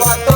কত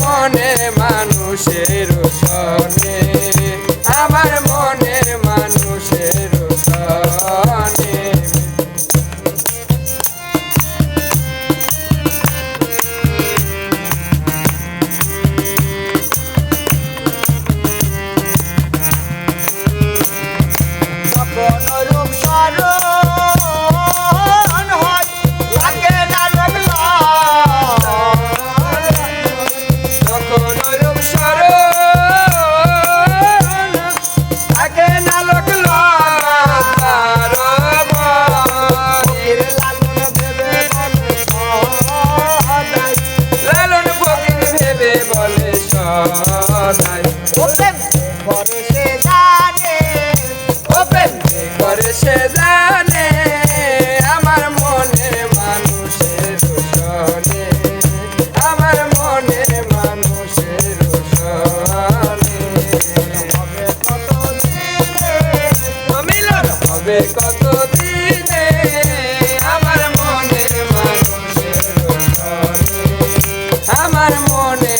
মনে মানুষের সনে আমার মনে নাই ও প্রেম সে জানে আমার মনে মানুষের আমার মনে মানুষের শোনে হবে কত দিনে আমার মনে মানুষের শোনে আমার মনে